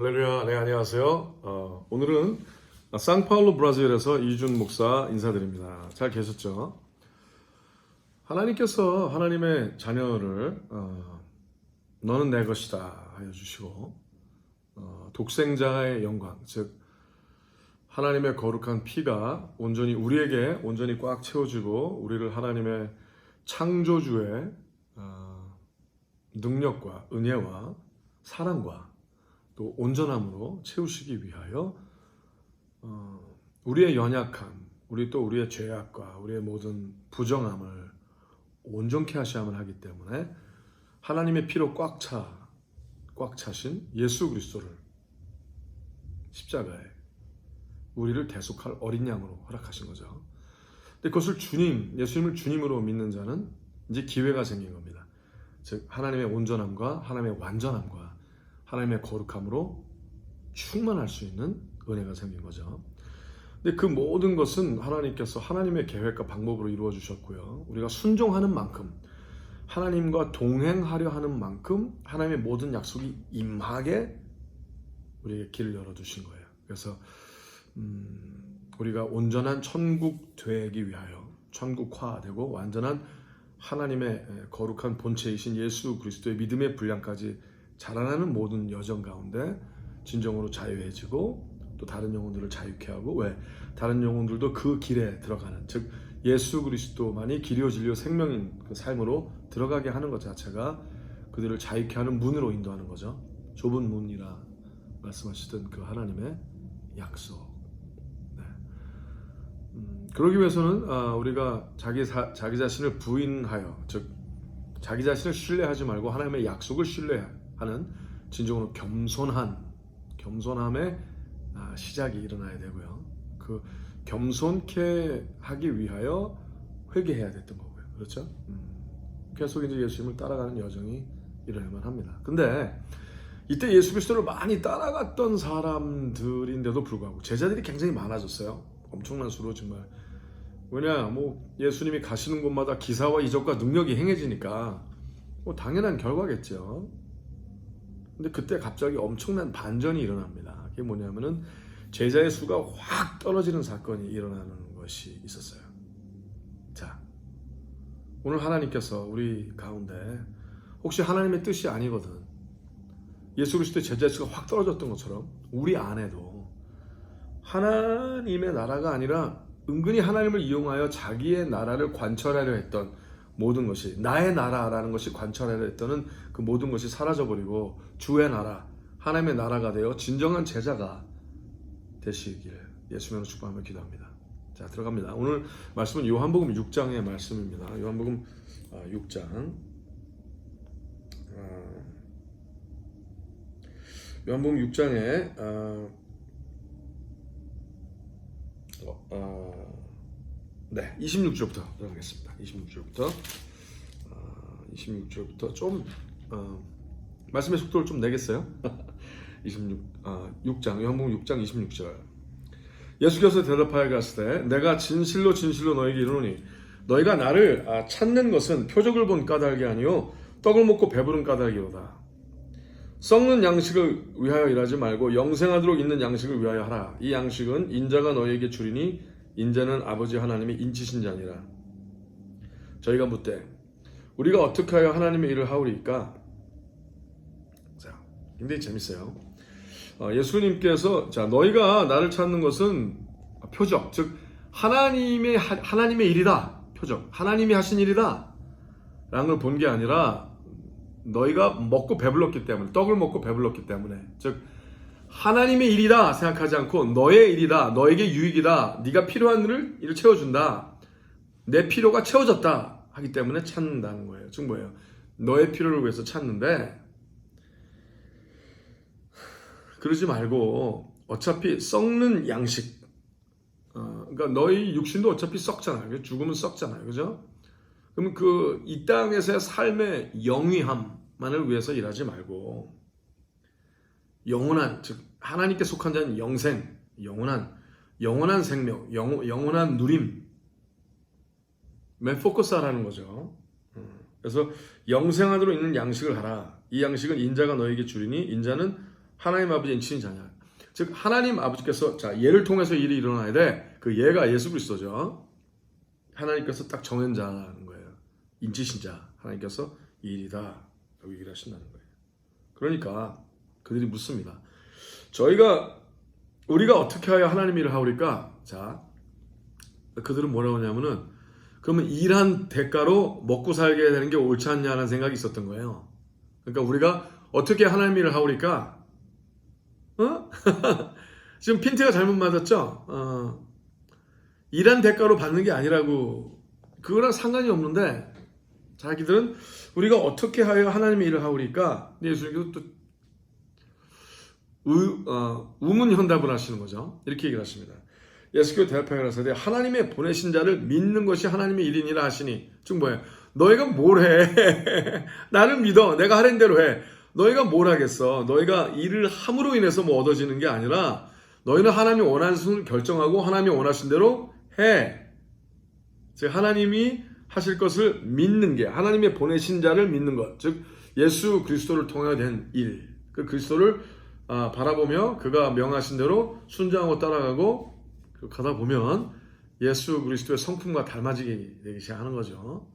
할렐루야, 네 안녕하세요. 어, 오늘은 상파울루 브라질에서 이준 목사 인사드립니다. 잘 계셨죠? 하나님께서 하나님의 자녀를 어, 너는 내 것이다 하여 주시고 어, 독생자의 영광, 즉 하나님의 거룩한 피가 온전히 우리에게 온전히 꽉 채워지고 우리를 하나님의 창조주의 어, 능력과 은혜와 사랑과 또 온전함으로 채우시기 위하여 어, 우리의 연약함, 우리 또 우리의 죄악과 우리의 모든 부정함을 온전케 하셔야만 하기 때문에 하나님의 피로 꽉 차, 꽉 차신 예수 그리스도를 십자가에 우리를 대속할 어린 양으로 허락하신 거죠. 근데 그것을 주님, 예수님을 주님으로 믿는 자는 이제 기회가 생긴 겁니다. 즉 하나님의 온전함과 하나님의 완전함과 하나님의 거룩함으로 충만할 수 있는 은혜가 생긴 거죠. 근데 그 모든 것은 하나님께서 하나님의 계획과 방법으로 이루어 주셨고요. 우리가 순종하는 만큼 하나님과 동행하려 하는 만큼 하나님의 모든 약속이 임하게 우리에게 길을 열어 두신 거예요. 그래서 음, 우리가 온전한 천국 되기 위하여 천국화되고 완전한 하나님의 거룩한 본체이신 예수 그리스도의 믿음의 분량까지 자라나는 모든 여정 가운데 진정으로 자유해지고 또 다른 영혼들을 자유케 하고 왜 다른 영혼들도 그 길에 들어가는 즉 예수 그리스도만이 길이요 진리요 생명인 그 삶으로 들어가게 하는 것 자체가 그들을 자유케 하는 문으로 인도하는 거죠. 좁은 문이라 말씀하시던 그 하나님의 약속. 네. 음, 그러기 위해서는 아, 우리가 자기 사, 자기 자신을 부인하여 즉 자기 자신을 신뢰하지 말고 하나님의 약속을 신뢰 하는 진정으로 겸손한 겸손함의 아, 시작이 일어나야 되고요. 그 겸손케 하기 위하여 회개해야 됐던 거고요. 그렇죠? 음, 계속 이제 예수님을 따라가는 여정이 일어나야만 합니다. 근데 이때 예수 그리스도를 많이 따라갔던 사람들인데도 불구하고 제자들이 굉장히 많아졌어요. 엄청난 수로 정말. 왜냐, 뭐 예수님이 가시는 곳마다 기사와 이적과 능력이 행해지니까 뭐 당연한 결과겠죠. 근데 그때 갑자기 엄청난 반전이 일어납니다. 그게 뭐냐면은 제자의 수가 확 떨어지는 사건이 일어나는 것이 있었어요. 자, 오늘 하나님께서 우리 가운데 혹시 하나님의 뜻이 아니거든 예수 그리스도의 제자의 수가 확 떨어졌던 것처럼 우리 안에도 하나님의 나라가 아니라 은근히 하나님을 이용하여 자기의 나라를 관철하려 했던 모든 것이 나의 나라라는 것이 관철하려 했던 그 모든 것이 사라져버리고 주의 나라 하나님의 나라가 되어 진정한 제자가 되시길 예수님으로 축복하며 기도합니다. 자 들어갑니다. 오늘 말씀은 요한복음 6장의 말씀입니다. 요한복음 6장 요한복음 6장에 어, 어, 네 26절부터 들어가겠습니다. 26절부터 어, 26절부터 좀 어, 말씀의 속도를 좀 내겠어요. 26 어, 6장 요한복음 6장 26절 예수께서 대답하여 가시되 내가 진실로 진실로 너에게 이르노니 너희가 나를 아, 찾는 것은 표적을 본 까닭이 아니요 떡을 먹고 배부른 까닭이로다. 썩는 양식을 위하여 일하지 말고 영생하도록 있는 양식을 위하여 하라. 이 양식은 인자가 너희에게 주리니 인자는 아버지 하나님이 인치신 자니라. 저희가 묻되 우리가 어떻게 하여 하나님의 일을 하오리까? 자, 굉장히 재밌어요. 어, 예수님께서 자 너희가 나를 찾는 것은 표적, 즉 하나님의 하나님의 일이다. 표적, 하나님이 하신 일이다. 라는 걸 본 게 아니라 너희가 먹고 배불렀기 때문에 떡을 먹고 배불렀기 때문에 즉 하나님의 일이다 생각하지 않고 너의 일이다 너에게 유익이다 네가 필요한 일을 채워준다 내 필요가 채워졌다 하기 때문에 찾는다는 거예요. 즉 뭐예요. 너의 필요를 위해서 찾는데 그러지 말고 어차피 썩는 양식 어, 그러니까 너희 육신도 어차피 썩잖아요. 죽으면 썩잖아요. 그죠? 그러면 그이 땅에서의 삶의 영위함만을 위해서 일하지 말고 영원한 즉 하나님께 속한 자는 영생, 영원한 영원한 생명, 영, 영원한 누림 맨 포커스하라는 거죠. 그래서 영생하도록 있는 양식을 하라. 이 양식은 인자가 너에게 주리니 인자는 하나님 아버지 인친이 자냐. 즉 하나님 아버지께서 자 얘를 통해서 일이 일어나야 돼. 그 얘가 예수 그리스도죠. 하나님께서 딱 정한 자라는 거예요. 인치신 자 하나님께서 이 일이다. 여기 일하신다는 거예요. 그러니까 그들이 묻습니다. 저희가 우리가 어떻게 하여 하나님 일을 하오리까? 자, 그들은 뭐라고 하냐면은 그러면 일한 대가로 먹고 살게 되는 게 옳지 않냐는 생각이 있었던 거예요. 그러니까 우리가 어떻게 하나님 일을 하오리까? 어? 지금 핀트가 잘못 맞았죠? 어, 일한 대가로 받는 게 아니라고 그거랑 상관이 없는데 자기들은 우리가 어떻게 하여 하나님의 일을 하오리까? 근데 예수님께서 또 의, 어, 우문현답을 하시는 거죠. 이렇게 얘기를 하십니다. 예수교 가라사대 하나님의 보내신 자를 믿는 것이 하나님의 일이니라 하시니 즉 뭐예요? 너희가 뭘 해? 나를 믿어. 내가 하는 대로 해. 너희가 뭘 하겠어? 너희가 일을 함으로 인해서 뭐 얻어지는 게 아니라 너희는 하나님이 원하는 순을 결정하고 하나님이 원하신 대로 해. 즉 하나님이 하실 것을 믿는 게 하나님의 보내신 자를 믿는 것. 즉 예수 그리스도를 통해 된 일. 그 그리스도를 아, 바라보며 그가 명하신 대로 순종하고 따라가고 그 가다 보면 예수 그리스도의 성품과 닮아지게 되기 시작하는 거죠.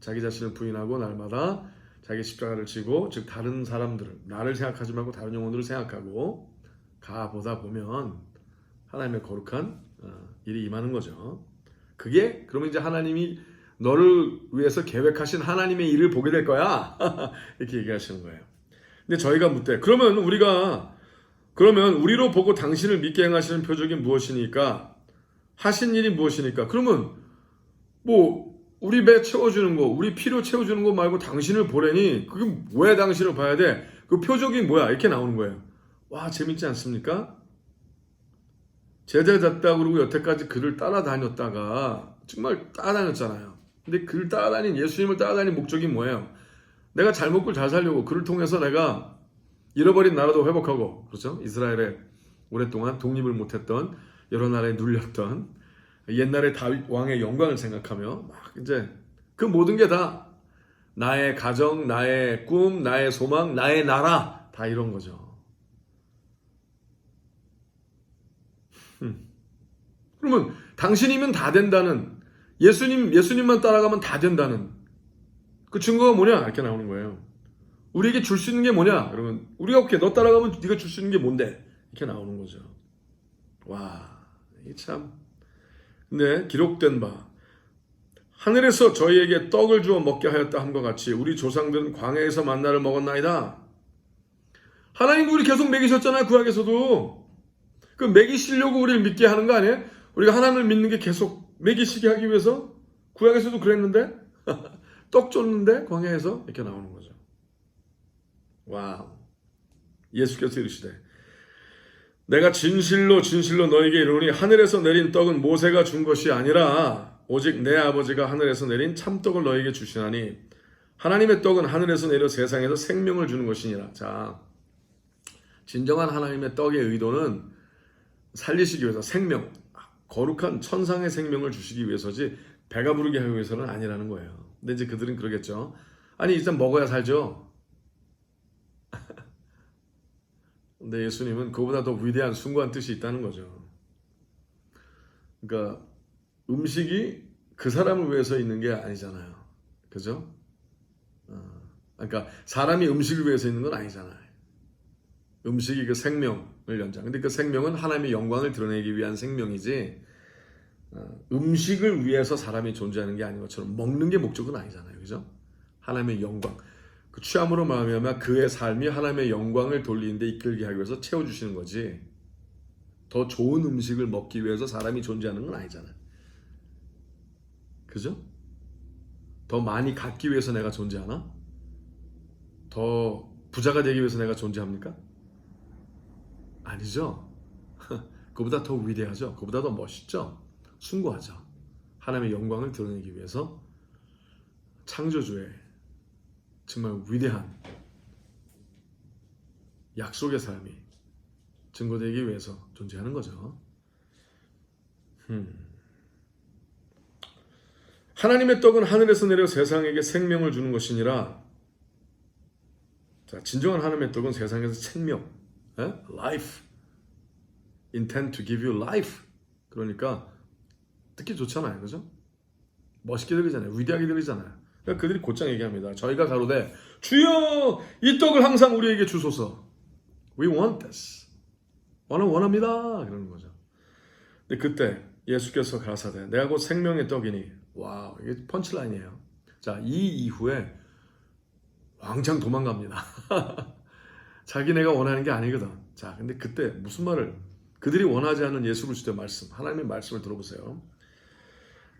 자기 자신을 부인하고 날마다 자기 십자가를 지고 즉 다른 사람들을 나를 생각하지 말고 다른 영혼들을 생각하고 가보다 보면 하나님의 거룩한 어, 일이 임하는 거죠. 그게 그러면 이제 하나님이 너를 위해서 계획하신 하나님의 일을 보게 될 거야. 이렇게 얘기하시는 거예요. 근데 저희가 묻되 그러면 우리가 그러면 우리로 보고 당신을 믿게 행하시는 표적이 무엇이니까 하신 일이 무엇이니까 그러면 뭐 우리 배 채워주는 거 우리 필요 채워주는 거 말고 당신을 보래니 그게 왜 당신을 봐야 돼? 그 표적이 뭐야? 이렇게 나오는 거예요. 와 재밌지 않습니까? 제자 됐다 그러고 여태까지 그를 따라다녔다가 정말 따라다녔잖아요. 근데 그를 따라다닌 예수님을 따라다닌 목적이 뭐예요? 내가 잘 먹고 잘 살려고 그를 통해서 내가 잃어버린 나라도 회복하고 그렇죠? 이스라엘에 오랫동안 독립을 못했던 여러 나라에 눌렸던 옛날의 다윗 왕의 영광을 생각하며 막 이제 그 모든 게 다 나의 가정, 나의 꿈, 나의 소망, 나의 나라 다 이런 거죠. 음. 그러면 당신이면 다 된다는 예수님 예수님만 따라가면 다 된다는 그 증거가 뭐냐 이렇게 나오는 거예요. 우리에게 줄 수 있는 게 뭐냐? 그러면 우리가 오케이 너 따라가면 네가 줄 수 있는 게 뭔데? 이렇게 나오는 거죠. 와, 이게 참. 근데 기록된 바 하늘에서 저희에게 떡을 주어 먹게 하였다 함과 같이 우리 조상들은 광야에서 만나를 먹었나이다. 하나님도 우리 계속 먹이셨잖아요. 구약에서도. 그 먹이시려고 우리를 믿게 하는 거 아니에요? 우리가 하나님을 믿는 게 계속 먹이시게 하기 위해서 구약에서도 그랬는데 떡 줬는데 광야에서 이렇게 나오는 거죠. 와우. 예수께서 이르시되 내가 진실로 진실로 너에게 이르노니 하늘에서 내린 떡은 모세가 준 것이 아니라 오직 내 아버지가 하늘에서 내린 참떡을 너에게 주시나니 하나님의 떡은 하늘에서 내려 세상에서 생명을 주는 것이니라. 자, 진정한 하나님의 떡의 의도는 살리시기 위해서 생명, 거룩한 천상의 생명을 주시기 위해서지 배가 부르게 하기 위해서는 아니라는 거예요. 근데 이제 그들은 그러겠죠. 아니 일단 먹어야 살죠. 근데 예수님은 그보다 더 위대한 숭고한 뜻이 있다는 거죠. 그러니까 음식이 그 사람을 위해서 있는 게 아니잖아요. 그죠? 어, 그러니까 사람이 음식을 위해서 있는 건 아니잖아요. 음식이 그 생명을 연장. 근데 그 생명은 하나님의 영광을 드러내기 위한 생명이지, 어, 음식을 위해서 사람이 존재하는 게 아닌 것처럼 먹는 게 목적은 아니잖아요. 그죠? 하나님의 영광. 그 취함으로 말하면 그의 삶이 하나님의 영광을 돌리는데 이끌게 하기 위해서 채워주시는 거지. 더 좋은 음식을 먹기 위해서 사람이 존재하는 건 아니잖아요. 그죠? 더 많이 갖기 위해서 내가 존재하나? 더 부자가 되기 위해서 내가 존재합니까? 아니죠. 그보다 더 위대하죠. 그보다 더 멋있죠. 숭고하죠. 하나님의 영광을 드러내기 위해서 창조주의 정말 위대한 약속의 삶이 증거되기 위해서 존재하는 거죠. 음. 하나님의 떡은 하늘에서 내려 세상에게 생명을 주는 것이니라. 자, 진정한 하나님의 떡은 세상에서 생명, 예? life. intend to give you life. 그러니까 듣기 좋잖아요. 그죠? 멋있게 들리잖아요. 위대하게 들리잖아요. 그러니까 그들이 곧장 얘기합니다. 저희가 가로되 주여 이 떡을 항상 우리에게 주소서. We want this. 원은 원합니다. 그러는 거죠. 근데 그때 예수께서 가라사대 내가 곧 생명의 떡이니 와 이게 펀치라인이에요. 자이 이후에 왕창 도망갑니다. 자기네가 원하는 게 아니거든. 자 근데 그때 무슨 말을 그들이 원하지 않는 예수 그리스도의 말씀 하나님의 말씀을 들어보세요.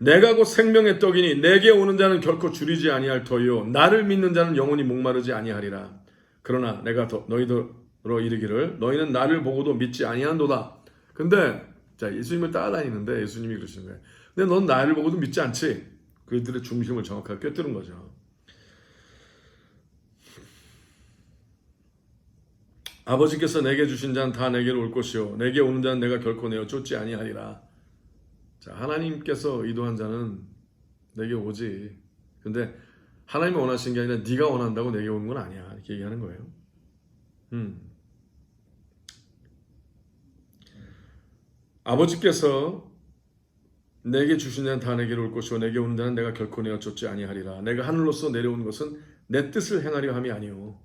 내가 곧 생명의 떡이니 내게 오는 자는 결코 줄이지 아니할 터요 나를 믿는 자는 영원히 목마르지 아니하리라. 그러나 내가 더 너희들로 이르기를 너희는 나를 보고도 믿지 아니한도다. 근데 자 예수님을 따라다니는데 예수님이 그러시는 거예요. 근데 넌 나를 보고도 믿지 않지. 그들의 중심을 정확하게 꿰뚫은 거죠. 아버지께서 내게 주신 자는 다 내게로 올 것이요 내게 오는 자는 내가 결코 내어 쫓지 아니하리라. 자 하나님께서 의도한 자는 내게 오지. 근데 하나님이 원하시는 게 아니라 네가 원한다고 내게 오는 건 아니야. 이렇게 얘기하는 거예요. 음. 아버지께서 내게 주신 자는 다 내게로 올 것이요 내게 오는 자는 내가 결코 내어 쫓지 아니하리라. 내가 하늘로서 내려온 것은 내 뜻을 행하려 함이 아니요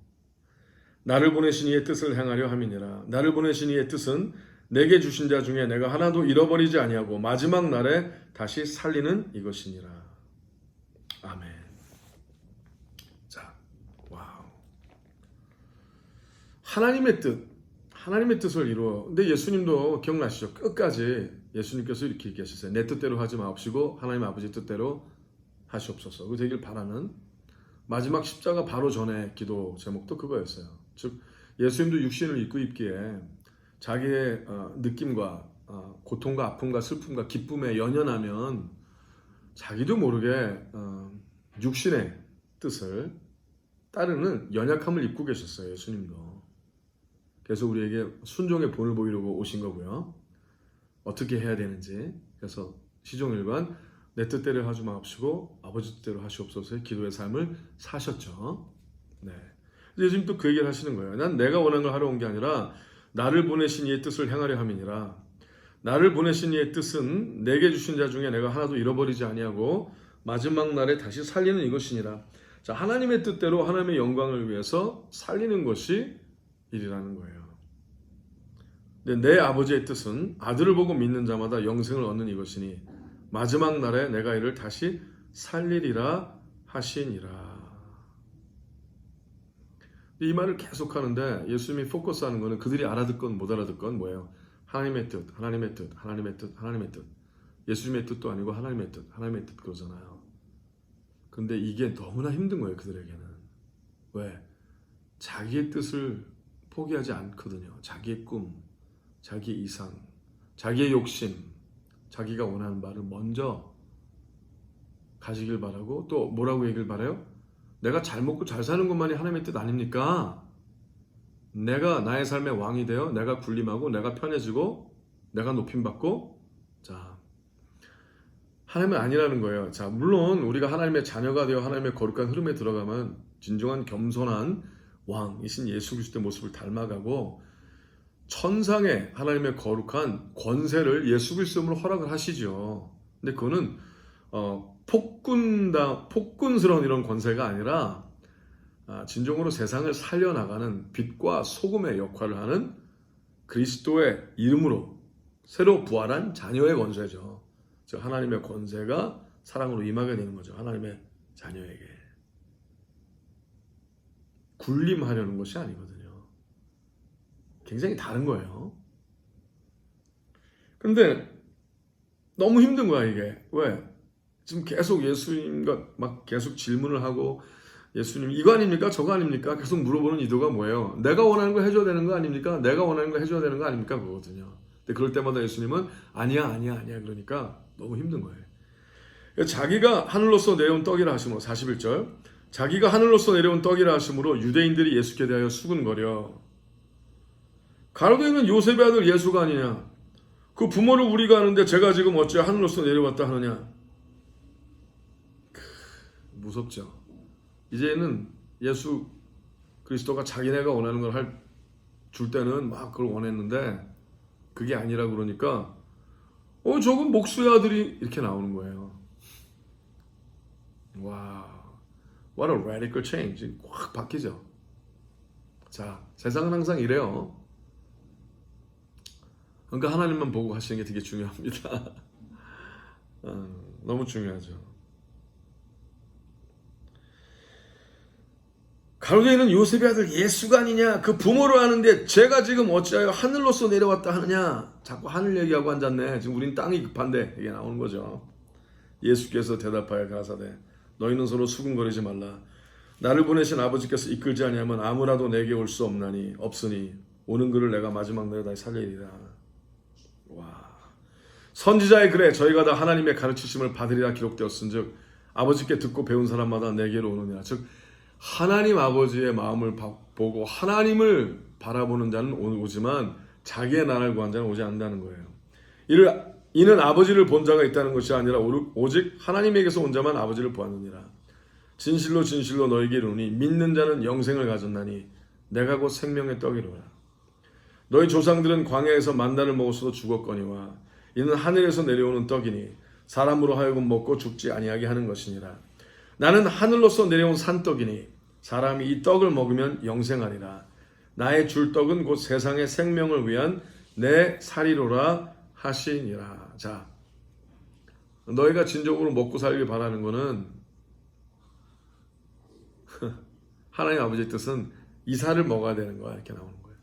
나를 보내신 이의 뜻을 행하려 함이니라. 나를 보내신 이의 뜻은 내게 주신 자 중에 내가 하나도 잃어버리지 아니하고 마지막 날에 다시 살리는 이것이니라. 아멘. 자, 와우. 하나님의 뜻, 하나님의 뜻을 이루어. 근데 예수님도 기억나시죠? 끝까지 예수님께서 이렇게 얘기하셨어요. 내 뜻대로 하지 마옵시고 하나님 아버지 뜻대로 하시옵소서. 그 되길 바라는 마지막 십자가 바로 전에 기도 제목도 그거였어요. 즉 예수님도 육신을 입고 입기에 자기의 어, 느낌과 어, 고통과 아픔과 슬픔과 기쁨에 연연하면 자기도 모르게 어, 육신의 뜻을 따르는 연약함을 입고 계셨어요. 예수님도. 그래서 우리에게 순종의 본을 보이려고 오신 거고요. 어떻게 해야 되는지. 그래서 시종일관 내 뜻대로 하지 마옵시고 아버지 뜻대로 하시옵소서의 기도의 삶을 사셨죠. 네. 예수님 또 그 얘기를 하시는 거예요. 난 내가 원하는 걸 하러 온 게 아니라 나를 보내신 이의 뜻을 행하려 함이니라. 나를 보내신 이의 뜻은 내게 주신 자 중에 내가 하나도 잃어버리지 아니하고 마지막 날에 다시 살리는 이것이니라. 자, 하나님의 뜻대로 하나님의 영광을 위해서 살리는 것이 일이라는 거예요. 근데 내 아버지의 뜻은 아들을 보고 믿는 자마다 영생을 얻는 이것이니 마지막 날에 내가 이를 다시 살리리라 하시니라. 이 말을 계속 하는데 예수님이 포커스하는 거는 그들이 알아듣건 못 알아듣건 뭐예요? 하나님의 뜻, 하나님의 뜻, 하나님의 뜻, 하나님의 뜻. 예수님의 뜻도 아니고 하나님의 뜻, 하나님의 뜻 그러잖아요. 근데 이게 너무나 힘든 거예요, 그들에게는. 왜? 자기의 뜻을 포기하지 않거든요. 자기의 꿈, 자기의 이상, 자기의 욕심, 자기가 원하는 바를 먼저 가지길 바라고 또 뭐라고 얘기를 바라요? 내가 잘 먹고 잘 사는 것만이 하나님의 뜻 아닙니까? 내가 나의 삶의 왕이 되어 내가 군림하고 내가 편해지고 내가 높임받고 자 하나님은 아니라는 거예요. 자 물론 우리가 하나님의 자녀가 되어 하나님의 거룩한 흐름에 들어가면 진정한 겸손한 왕이신 예수 그리스도의 모습을 닮아가고 천상의 하나님의 거룩한 권세를 예수 그리스도로 허락을 하시죠. 근데 그거는 어, 폭군다 폭군스러운 이런 권세가 아니라 아, 진정으로 세상을 살려나가는 빛과 소금의 역할을 하는 그리스도의 이름으로 새로 부활한 자녀의 권세죠. 즉 하나님의 권세가 사랑으로 임하게 되는 거죠. 하나님의 자녀에게 군림하려는 것이 아니거든요. 굉장히 다른 거예요. 근데 너무 힘든 거야 이게 왜? 지금 계속 예수님과 막 계속 질문을 하고 예수님 이거 아닙니까 저거 아닙니까 계속 물어보는 이유가 뭐예요? 내가 원하는 거 해줘야 되는 거 아닙니까? 내가 원하는 거 해줘야 되는 거 아닙니까 그거거든요. 근데 그럴 때마다 예수님은 아니야 아니야 아니야 그러니까 너무 힘든 거예요. 자기가 하늘로서 내려온 떡이라 하시므로 41절 자기가 하늘로서 내려온 떡이라 하시므로 유대인들이 예수께 대하여 수군거려 가로되는 요셉의 아들 예수가 아니냐 그 부모를 우리가 아는데 제가 지금 어찌 하늘로서 내려왔다 하느냐 무섭죠. 이제는 예수 그리스도가 자기네가 원하는 걸 할 줄 때는 막 그걸 원했는데 그게 아니라 그러니까 어 저건 목수의 아들이 이렇게 나오는 거예요. 와, what a radical change. 확 바뀌죠. 자, 세상은 항상 이래요. 그러니까 하나님만 보고 하시는 게 되게 중요합니다. 어, 너무 중요하죠. 가로되는 요셉의 아들 예수가 아니냐? 그 부모를 아는데 제가 지금 어찌하여 하늘로서 내려왔다 하느냐? 자꾸 하늘 얘기하고 앉았네. 지금 우린 땅이 급한데 이게 나오는 거죠. 예수께서 대답하여 가사대 너희는 서로 수군거리지 말라. 나를 보내신 아버지께서 이끌지 아니하면 아무라도 내게 올 수 없나니 없으니 오는 그를 내가 마지막 날에 다시 살리리라. 와. 선지자의 글에 저희가 다 하나님의 가르치심을 받으리라. 기록되었은즉 아버지께 듣고 배운 사람마다 내게로 오느냐. 즉 하나님 아버지의 마음을 바- 보고 하나님을 바라보는 자는 오- 오지만 자기의 나라를 구한 자는 오지 않는다는 거예요. 이를 이는 아버지를 본 자가 있다는 것이 아니라 오직 하나님에게서 온 자만 아버지를 보았느니라. 진실로 진실로 너에게 이르노니 믿는 자는 영생을 가졌나니 내가 곧 생명의 떡이로라. 너희 조상들은 광야에서 만나를 먹었어도 죽었거니와 이는 하늘에서 내려오는 떡이니 사람으로 하여금 먹고 죽지 아니하게 하는 것이니라. 나는 하늘로서 내려온 산떡이니 사람이 이 떡을 먹으면 영생하리라. 나의 줄 떡은 곧 세상의 생명을 위한 내 살이로라 하시니라. 자, 너희가 진정으로 먹고 살길 바라는 것은 하나님 아버지의 뜻은 이 살을 먹어야 되는 거야 이렇게 나오는 거예요.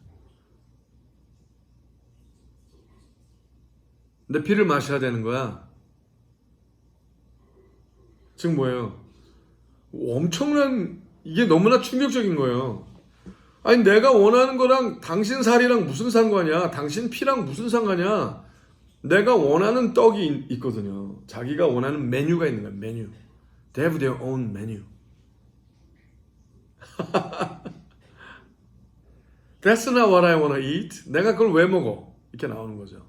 근데 피를 마셔야 되는 거야. 지금 뭐예요? 엄청난 이게 너무나 충격적인 거예요. 아니 내가 원하는 거랑 당신 살이랑 무슨 상관이야? 당신 피랑 무슨 상관이야? 내가 원하는 떡이 있- 있거든요. 자기가 원하는 메뉴가 있는 거야. 메뉴. They have their own menu. That's not what I wanna eat. 내가 그걸 왜 먹어? 이렇게 나오는 거죠.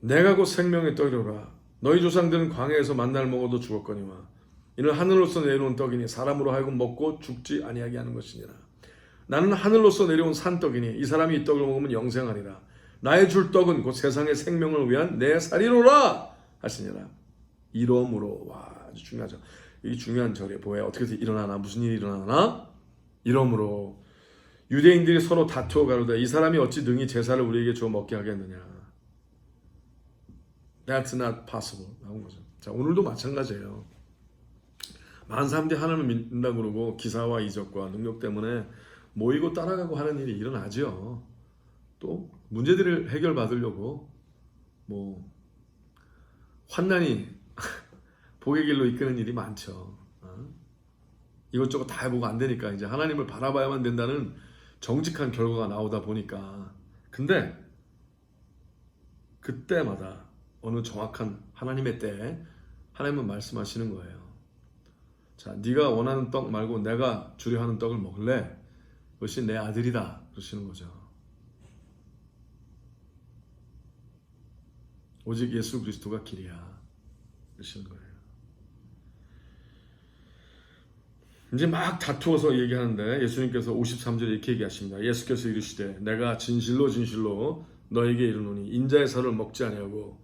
내가 곧 생명의 떡이로라. 너희 조상들은 광야에서 만날 먹어도 죽었거니와 이는 하늘로서 내려온 떡이니 사람으로 하여금 먹고 죽지 아니하게 하는 것이니라. 나는 하늘로서 내려온 산떡이니 이 사람이 이 떡을 먹으면 영생하리라. 나의 줄 떡은 곧 세상의 생명을 위한 내 살이로라 하시니라. 이러므로 와 아주 중요하죠. 이 중요한 절에 뭐야 어떻게 해서 일어나나 무슨 일이 일어나나 이러므로 유대인들이 서로 다투어 가로되 이 사람이 어찌 능히 제사를 우리에게 주어 먹게 하겠느냐. That's not possible. 나온 거죠. 자, 오늘도 마찬가지예요. 많은 사람들이 하나님을 믿는다 그러고 기사와 이적과 능력 때문에 모이고 따라가고 하는 일이 일어나죠. 또 문제들을 해결받으려고 뭐 환난이 복의 길로 이끄는 일이 많죠. 어? 이것저것 다 해보고 안 되니까 이제 하나님을 바라봐야만 된다는 정직한 결과가 나오다 보니까 근데 그때마다 어느 정확한 하나님의 때에 하나님은 말씀하시는 거예요. 자, 네가 원하는 떡 말고 내가 주려 하는 떡을 먹을래? 그것이 내 아들이다. 그러시는 거죠. 오직 예수 그리스도가 길이야. 그러시는 거예요. 이제 막 다투어서 얘기하는데 예수님께서 53절에 이렇게 얘기하십니다. 예수께서 이르시되 내가 진실로 진실로 너에게 이르노니 인자의 살을 먹지 아니하고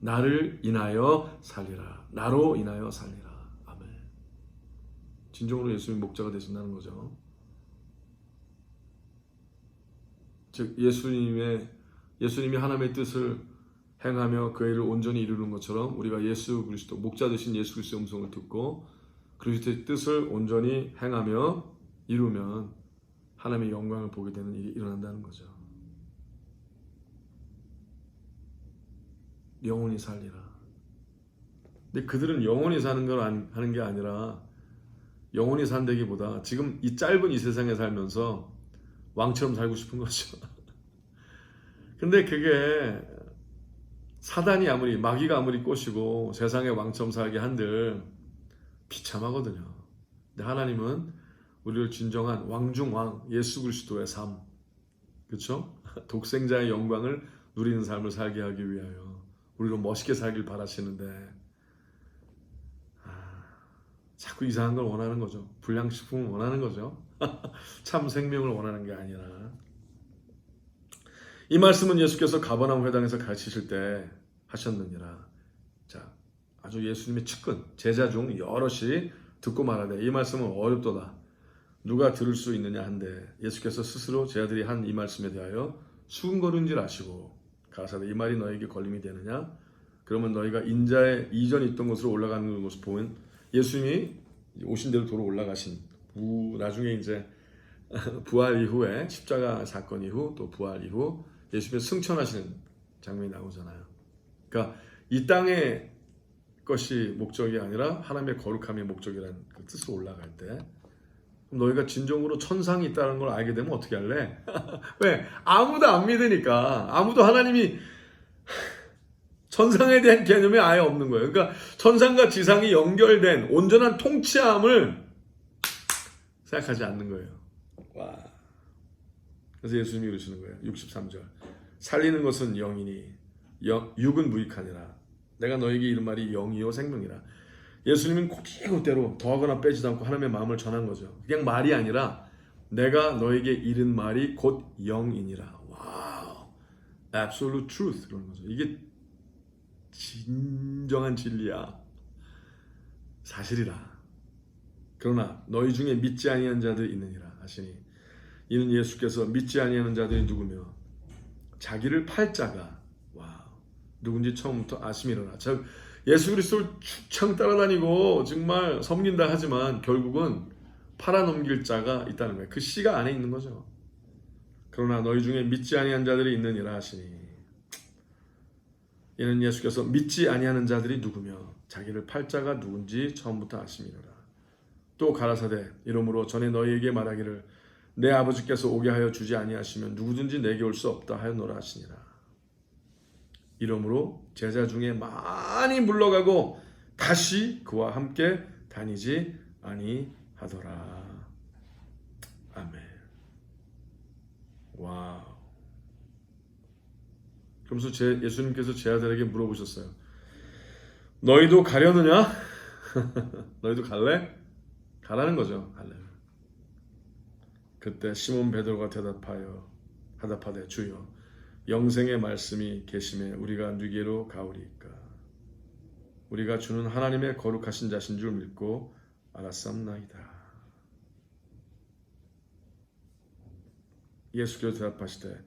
나를 인하여 살리라. 나로 인하여 살리라. 아멘. 진정으로 예수님 목자가 되신다는 거죠. 즉 예수님의 예수님이 하나님의 뜻을 행하며 그 일을 온전히 이루는 것처럼 우리가 예수 그리스도 목자 되신 예수 그리스도의 음성을 듣고 그리스도의 뜻을 온전히 행하며 이루면 하나님의 영광을 보게 되는 일이 일어난다는 거죠. 영원히 살리라. 근데 그들은 영원히 사는 걸 안- 하는 게 아니라 영원히 산다기보다 지금 이 짧은 이 세상에 살면서 왕처럼 살고 싶은 거죠. 근데 그게 사단이 아무리 마귀가 아무리 꼬시고 세상의 왕처럼 살게 한들 비참하거든요. 근데 하나님은 우리를 진정한 왕중왕 예수 그리스도의 삶, 그렇죠? 독생자의 영광을 누리는 삶을 살게 하기 위하여 우리로 멋있게 살길 바라시는데 아, 자꾸 이상한 걸 원하는 거죠. 불량식품을 원하는 거죠. 참 생명을 원하는 게 아니라 이 말씀은 예수께서 가버나움 회당에서 가르치실 때 하셨느니라. 자, 아주 예수님의 측근 제자 중 여럿이 듣고 말하되 이 말씀은 어렵도다. 누가 들을 수 있느냐 한데 예수께서 스스로 제 아들이 한 이 말씀에 대하여 수근거리는 줄 아시고 가라사대 이 말이 너에게 걸림이 되느냐? 그러면 너희가 인자의 이전 있던 곳으로 올라가는 것을 보면 예수님이 오신 대로 도로 올라가신 부 나중에 이제 부활 이후에 십자가 사건 이후 또 부활 이후 예수님이 승천하시는 장면이 나오잖아요. 그러니까 이 땅의 것이 목적이 아니라 하나님의 거룩함이 목적이라는 그 뜻으로 올라갈 때 너희가 진정으로 천상이 있다는 걸 알게 되면 어떻게 할래? 왜? 아무도 안 믿으니까 아무도 하나님이 천상에 대한 개념이 아예 없는 거예요. 그러니까 천상과 지상이 연결된 온전한 통치함을 생각하지 않는 거예요. 와. 그래서 예수님이 그러시는 거예요. 63절. 살리는 것은 영이니 영, 육은 무익하니라. 내가 너에게 이른 말이 영이요 생명이라. 예수님은 곧이곧대로 더하거나 빼지도 않고 하나님의 마음을 전한 거죠. 그냥 말이 아니라 내가 너에게 이른 말이 곧 영이니라. 와우. absolute truth 그런 거죠. 이게 진정한 진리야. 사실이라. 그러나 너희 중에 믿지 아니한 자들이 있느니라 하시니 이는 예수께서 믿지 아니하는 자들이 누구며 자기를 팔 자가 와 누군지 처음부터 아심이로라. 즉 예수 그리스도를 축창 따라다니고 정말 섬긴다 하지만 결국은 팔아넘길 자가 있다는 거예요. 그 씨가 안에 있는 거죠. 그러나 너희 중에 믿지 아니한 자들이 있느니라 하시니 이는 예수께서 믿지 아니하는 자들이 누구며 자기를 팔 자가 누군지 처음부터 아심이로라. 또 가라사대 이러므로 전에 너희에게 말하기를 내 아버지께서 오게 하여 주지 아니하시면 누구든지 내게 올 수 없다 하였노라 하시니라. 이러므로 제자 중에 많이 물러가고 다시 그와 함께 다니지 아니하더라. 아멘. 와우. 그러면서 제, 예수님께서 제 아들에게 물어보셨어요. 너희도 가려느냐? 너희도 갈래? 가라는 거죠. 갈래. 그때 시몬 베드로가 대답하여 하답하되 주여 영생의 말씀이 계심에 우리가 누게로 가오리까 우리가 주는 하나님의 거룩하신 자신 줄 믿고 알았삼나이다. 예수께서 대답하시되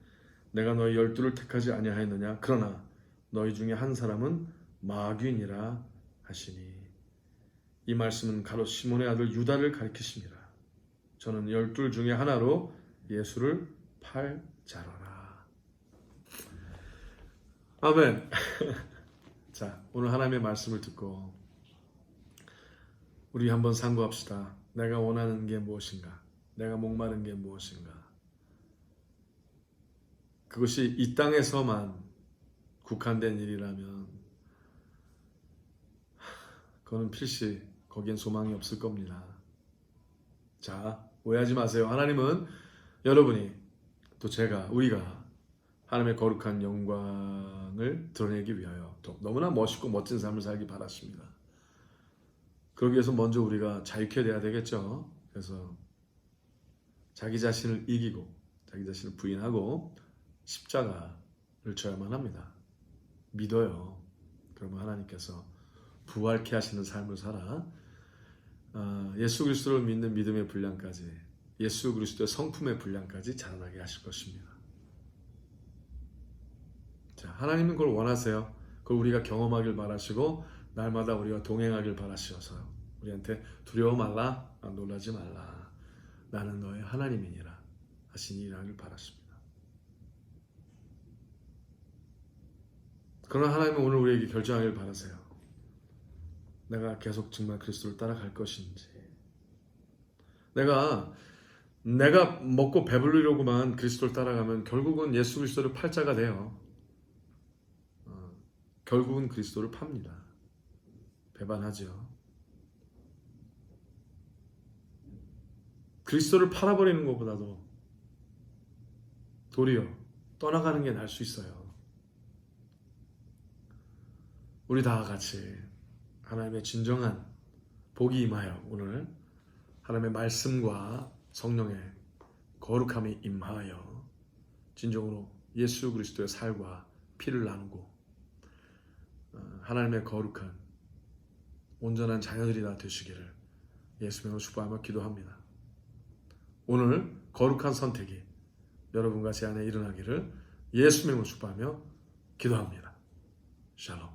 내가 너희 열두를 택하지 아니하였느냐 그러나 너희 중에 한 사람은 마귀니라 하시니 이 말씀은 가롯 시몬의 아들 유다를 가리키십니다. 저는 열둘 중에 하나로 예수를 팔 자로라. 아멘. 자, 오늘 하나님의 말씀을 듣고 우리 한번 상고합시다. 내가 원하는 게 무엇인가? 내가 목마른 게 무엇인가? 그것이 이 땅에서만 국한된 일이라면 그거는 필시 거기엔 소망이 없을 겁니다. 자, 오해하지 마세요. 하나님은 여러분이 또 제가 우리가 하나님의 거룩한 영광을 드러내기 위하여 또 너무나 멋있고 멋진 삶을 살기 바랐습니다. 그러기 위해서 먼저 우리가 자유케 돼야 되겠죠. 그래서 자기 자신을 이기고 자기 자신을 부인하고 십자가를 져야만 합니다. 믿어요. 그러면 하나님께서 부활케 하시는 삶을 살아 어, 예수 그리스도를 믿는 믿음의 분량까지 예수 그리스도의 성품의 분량까지 자라나게 하실 것입니다. 자, 하나님은 그걸 원하세요. 그걸 우리가 경험하길 바라시고 날마다 우리가 동행하길 바라시어서 우리한테 두려워 말라, 아, 놀라지 말라. 나는 너의 하나님이니라 하시니 일하길 바라십니다. 그러나 하나님은 오늘 우리에게 결정하길 바라세요. 내가 계속 정말 그리스도를 따라갈 것인지. 내가 내가 먹고 배부르려고만 그리스도를 따라가면 결국은 예수 그리스도를 팔자가 돼요. 어, 결국은 그리스도를 팝니다. 배반하죠. 그리스도를 팔아버리는 것보다도 도리어 떠나가는 게 나을 수 있어요. 우리 다 같이 하나님의 진정한 복이 임하여 오늘 하나님의 말씀과 성령의 거룩함이 임하여 진정으로 예수 그리스도의 살과 피를 나누고 어, 하나님의 거룩한 온전한 자녀들이 다 되시기를 예수님으로 축복하며 기도합니다. 오늘 거룩한 선택이 여러분과 제 안에 일어나기를 예수님으로 축복하며 기도합니다. 샬롬.